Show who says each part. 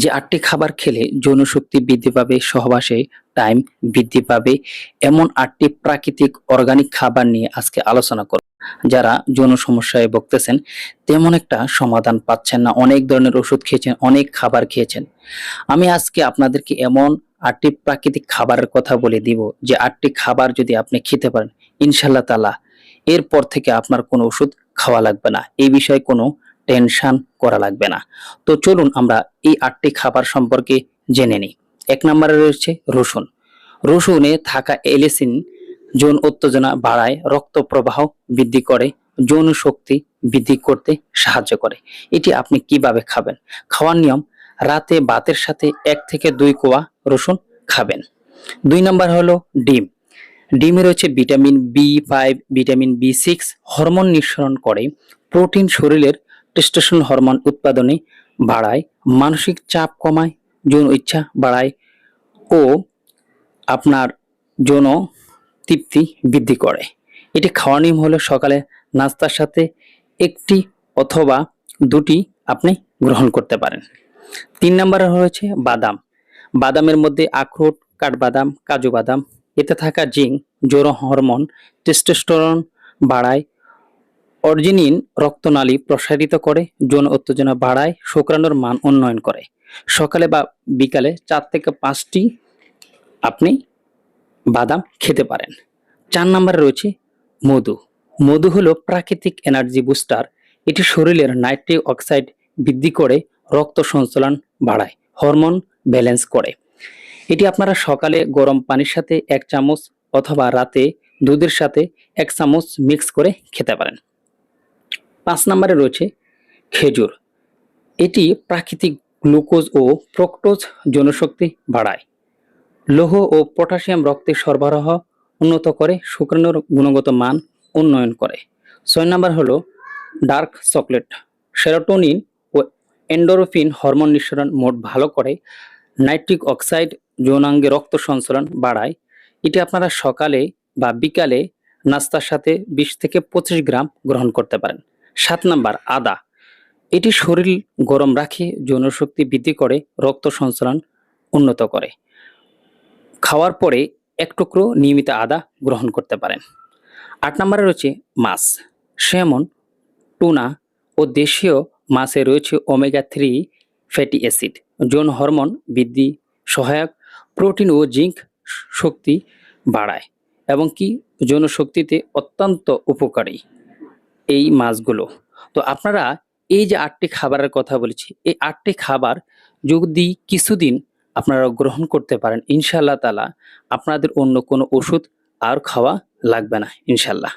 Speaker 1: যে আটটি খাবার খেলে যৌনশক্তি বৃদ্ধি পাবে, সহবাসে টাইম বৃদ্ধি পাবে, এমন আটটি প্রাকৃতিক অর্গানিক খাবার নিয়ে আজকে আলোচনা করব। যারা যৌন সমস্যায় ভুগতেছেন, তেমন একটা সমাধান পাচ্ছেন না। অনেক ধরনের ওষুধ খেয়েছেন, অনেক খাবার খেয়েছেন। আমি আজকে আপনাদেরকে এমন আটটি প্রাকৃতিক খাবারের কথা বলে দিব, যে আটটি খাবার যদি আপনি খেতে পারেন ইনশাল্লাহ তালা এরপর থেকে আপনার কোনো ওষুধ খাওয়া লাগবে না। এই বিষয়ে কোনো টেনশন করা লাগবে না। তো চলুন আমরা এই আটটি খাবার সম্পর্কে জেনে নিই। এক নম্বরে রয়েছে রসুন। রসুনে থাকা এলিসিন যৌন উত্তেজনা বাড়ায়, রক্ত প্রবাহ বৃদ্ধি করে, যৌন শক্তি বৃদ্ধি করতে সাহায্য করে। এটি আপনি কীভাবে খাবেন? খাওয়ার নিয়ম, রাতে ভাতের সাথে এক থেকে দুই কোয়া রসুন খাবেন। দুই নম্বর হলো ডিম। ডিমে রয়েছে vitamin B five, vitamin B six, hormone নিঃসরণ করে, প্রোটিন শরীরের টেস্টোস্টেরন হরমোন উৎপাদনে বাড়ায়, মানসিক চাপ কমায়, যৌন ইচ্ছা বাড়ায় ও আপনার যৌন তৃপ্তি বৃদ্ধি করে। এটি খাওয়ার নিয়ম হলো সকালে নাস্তার সাথে একটি অথবা দুটি আপনি গ্রহণ করতে পারেন। তিন নম্বরে রয়েছে বাদাম। বাদামের মধ্যে আখরোট, কাঠবাদাম, কাজু বাদাম, এতে থাকা জিঙ্ক জোর হরমোন, টেস্টোস্টেরন বাড়ায় অর্জিনিন রক্তনালী প্রসারিত করে, যৌন উত্তেজনা বাড়ায়, শুক্রাণুর মান উন্নয়ন করে। সকালে বা বিকালে চার থেকে পাঁচটি আপনি বাদাম খেতে পারেন। চার নম্বরে রয়েছে মধু। মধু হলো প্রাকৃতিক এনার্জি বুস্টার। এটি শরীরের নাইট্রিক অক্সাইড বৃদ্ধি করে, রক্ত সঞ্চালন বাড়ায়, হরমোন ব্যালেন্স করে। এটি আপনারা সকালে গরম পানির সাথে এক চামচ অথবা রাতে দুধের সাথে এক চামচ মিক্স করে খেতে পারেন। পাঁচ নম্বরে রয়েছে খেজুর। এটি প্রাকৃতিক গ্লুকোজ ও ফ্রুক্টোজ জনশক্তি বাড়ায়। লৌহ ও পটাশিয়াম রক্তের সরবরাহ উন্নত করে, শুক্রাণুর গুণগত মান উন্নয়ন করে। ছয় নম্বর হলো ডার্ক চকলেট। সেরোটোনিন ও এন্ডোরোফিন হরমোন নিঃসরণ মোট ভালো করে। নাইট্রিক অক্সাইড যৌনাঙ্গে রক্ত সঞ্চালন বাড়ায়। এটি আপনারা সকালে বা বিকালে নাস্তার সাথে বিশ থেকে পঁচিশ গ্রাম গ্রহণ করতে পারেন। সাত নাম্বার, আদা। এটি শরীর গরম রাখে, যৌনশক্তি বৃদ্ধি করে, রক্ত সঞ্চালন উন্নত করে। খাওয়ার পরে এক টুকরো নিয়মিত আদা গ্রহণ করতে পারেন। আট নম্বরে রয়েছে মাছ। সেমন টুনা ও দেশীয় মাছে রয়েছে ওমেগা থ্রি ফ্যাটি অ্যাসিড। যৌন হরমোন বৃদ্ধি, সহায়ক প্রোটিন ও জিঙ্ক শক্তি বাড়ায় এবং কি যৌন শক্তিতে অত্যন্ত উপকারী। এই মাছগুলো। তো আপনারা এই যে আটটি খাবারের কথা বলেছি, এই আটটি খাবার যদি কিছুদিন আপনারা গ্রহণ করতে পারেন ইনশাল্লাহ তালা আপনাদের অন্য কোনো ওষুধ আর খাওয়া লাগবে না ইনশাল্লাহ